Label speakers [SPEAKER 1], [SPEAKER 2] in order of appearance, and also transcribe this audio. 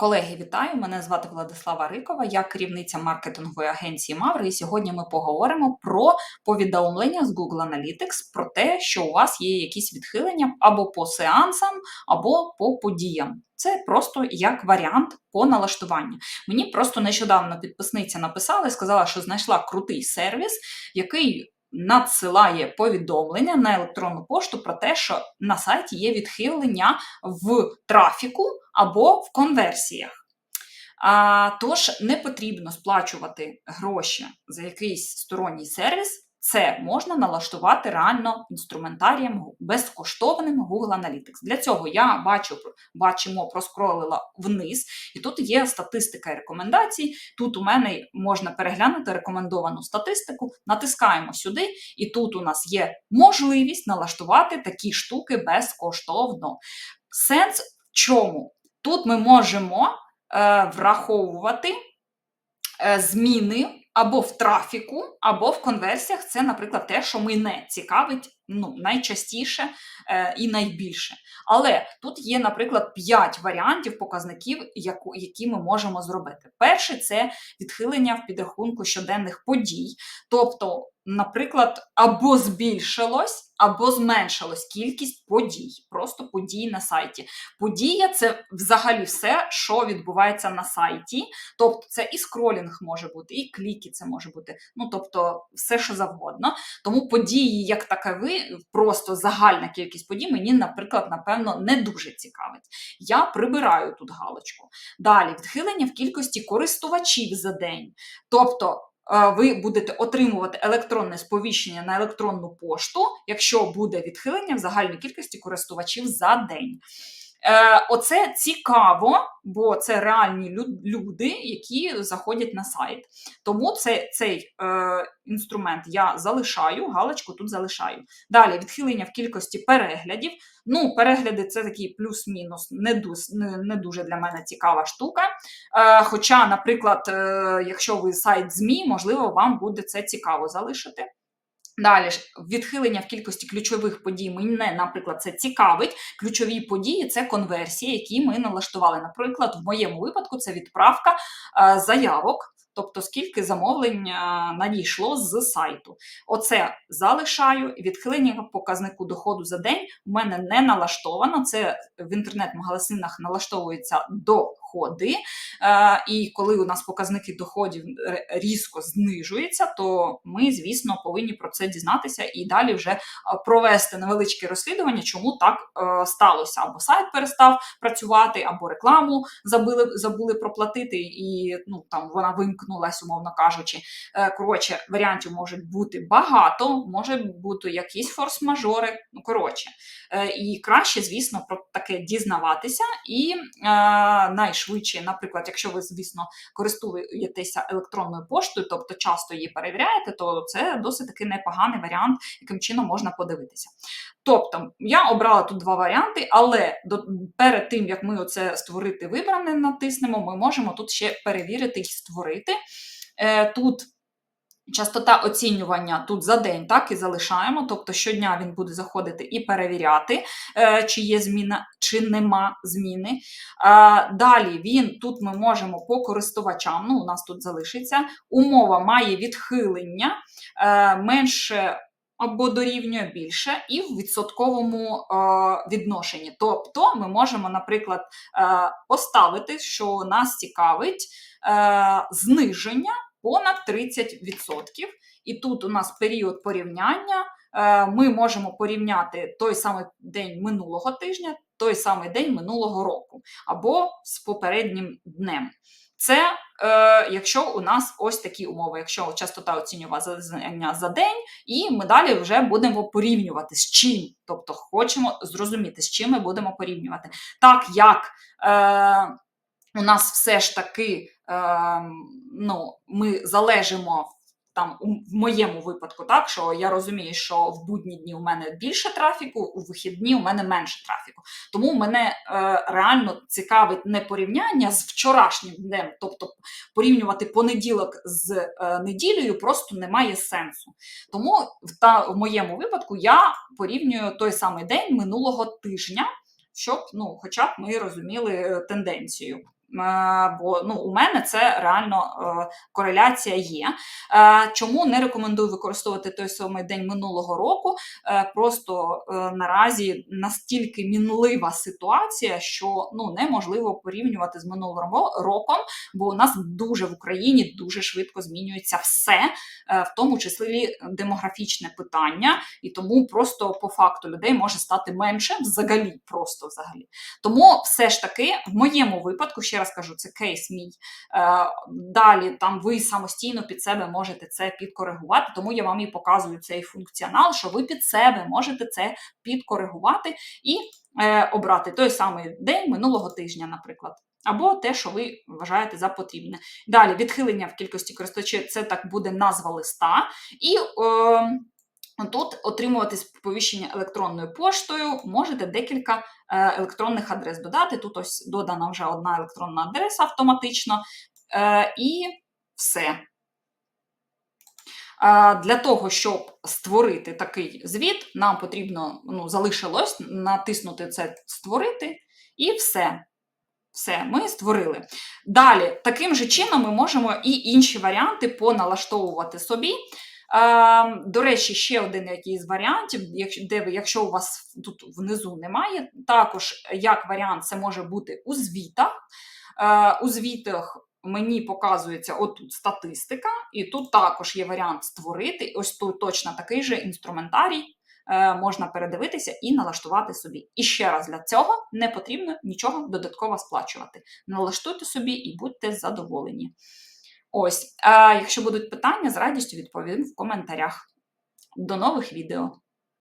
[SPEAKER 1] Колеги, вітаю! Мене звати Владислава Рикова, я керівниця маркетингової агенції Маври. І сьогодні ми поговоримо про повідомлення з Google Analytics про те, що у вас є якісь відхилення або по сеансам, або по подіям. Це просто як варіант по налаштуванню. Мені просто нещодавно підписниця написала і сказала, що знайшла крутий сервіс, який надсилає повідомлення на електронну пошту про те, що на сайті є відхилення в трафіку або в конверсіях. А, Тож не потрібно сплачувати гроші за якийсь сторонній сервіс. Це можна налаштувати реально інструментарієм безкоштовним Google Analytics. Для цього я бачу, бачимо, проскролила вниз, і тут є статистика рекомендацій. Тут у мене можна переглянути рекомендовану статистику, натискаємо сюди, і тут у нас є можливість налаштувати такі штуки безкоштовно. Сенс в чому? Тут ми можемо е, враховувати е, зміни або в трафіку, або в конверсіях. Це, наприклад, те, що мене цікавить ну, найчастіше е, і найбільше. Але тут є, наприклад, 5 варіантів показників, яку, які ми можемо зробити. Перший це відхилення в підрахунку щоденних подій. Тобто, наприклад, або збільшилось. Або зменшилась кількість подій, просто подій на сайті. Подія це взагалі все, що відбувається на сайті. Тобто, це і скролінг може бути, і кліки це може бути. Ну тобто, все, що завгодно. Тому події, як такові, просто загальна кількість подій, мені, наприклад, напевно, не дуже цікавить. Я прибираю тут галочку. Далі відхилення в кількості користувачів за день. Тобто. Е, ви будете отримувати електронне сповіщення на електронну пошту, якщо буде відхилення в загальній кількості користувачів за день. Е, Оце цікаво, бо це реальні люди, які заходять на сайт. Тому це, цей е, інструмент я залишаю, галочку тут залишаю. Далі відхилення в кількості переглядів. Ну, перегляди це такий плюс-мінус, не, не, не дуже для мене цікава штука. Е, Хоча, наприклад, е, якщо ви сайт ЗМІ, можливо, вам буде це цікаво залишити. Далі відхилення в кількості ключових подій мене, наприклад, це цікавить. Ключові події це конверсії, які ми налаштували. Наприклад, в моєму випадку це відправка е, заявок тобто скільки замовлень надійшло з сайту. Оце залишаю. Відхилення показнику доходу за день у мене не налаштовано. Це в інтернет-магазинах налаштовується доходи. І коли у нас показники доходів різко знижуються, то ми, звісно, повинні про це дізнатися і далі вже провести невеличке розслідування, чому так е, сталося. Або сайт перестав працювати, або рекламу забули, забули проплатити, і ну там вона вимкнула замкнулась, умовно кажучи. Е, коротше, варіантів може бути багато, може бути якісь форс-мажори. Ну, коротше, е, і краще, звісно, про таке дізнаватися. І е, найшвидше, наприклад, якщо ви, звісно, користуєтеся електронною поштою, тобто часто її перевіряєте, то це досить таки непоганий варіант, яким чином можна подивитися. Тобто, я обрала тут два варіанти, але до, перед тим, як ми оце створити вибране, натиснемо, ми можемо тут ще перевірити і створити. Е, Тут частота оцінювання тут за день так і залишаємо. Тобто щодня він буде заходити і перевіряти, е, чи є зміна, чи нема зміни. Далі він тут ми можемо по користувачам, ну, у нас тут залишиться, умова має відхилення е, менше або дорівнює більше, і в відсотковому е, відношенні. Тобто ми можемо, наприклад, е, поставити, що нас цікавить е, зниження понад 30%. І тут у нас період порівняння. Е, ми можемо порівняти той самий день минулого тижня, той самий день минулого року, або з попереднім днем. Це е, якщо у нас ось такі умови, якщо частота оцінювання за день, і ми далі вже будемо порівнювати з чим. Тобто хочемо зрозуміти, з чим ми будемо порівнювати. Так як е, у нас все ж таки е, ну, ми залежимо там в моєму випадку, так що я розумію, що в будні дні у мене більше трафіку, у вихідні у мене менше трафіку. Тому мене е, реально цікавить не порівняння з вчорашнім днем, тобто порівнювати понеділок з е, неділею просто немає сенсу. Тому в, та, в моєму випадку я порівнюю той самий день минулого тижня. щоб ну, хоча б ми розуміли е, тенденцію. Е, Бо ну, у мене це реально е, кореляція є. Е, Чому не рекомендую використовувати той самий день минулого року? Просто наразі настільки мінлива ситуація, що ну, неможливо порівнювати з минулим роком, бо у нас дуже в Україні дуже швидко змінюється все, в тому числі демографічне питання, і тому просто по факту людей може стати менше взагалі, просто взагалі. Тому все ж таки, в моєму випадку, ще раз кажу, це кейс мій. Е, Далі там ви самостійно під себе можете це підкоригувати, тому я вам і показую цей функціонал, що ви під себе можете це підкоригувати і е, обрати той самий день минулого тижня, наприклад. Або те, що ви вважаєте за потрібне. Далі відхилення в кількості користувачів це так буде назва листа. І е, тут отримувати сповіщення електронною поштою можете декілька е, електронних адрес додати. Тут ось додана вже одна електронна адреса автоматично. Е, і все. Е, Для того, щоб створити такий звіт, нам потрібно ну, залишилось натиснути це Створити, і все. Все, ми створили. Далі, таким же чином, ми можемо і інші варіанти поналаштовувати собі. Е, До речі, ще один якийсь з варіантів, де ви, якщо у вас тут внизу немає, також як варіант це може бути у звітах. Е, У звітах мені показується отут статистика, і тут також є варіант створити. Ось тут точно такий же інструментарій. е, Можна передивитися і налаштувати собі. І ще раз для цього не потрібно нічого додатково сплачувати. Налаштуйте собі і будьте задоволені. Ось, якщо будуть питання, з радістю відповім в коментарях. До нових відео!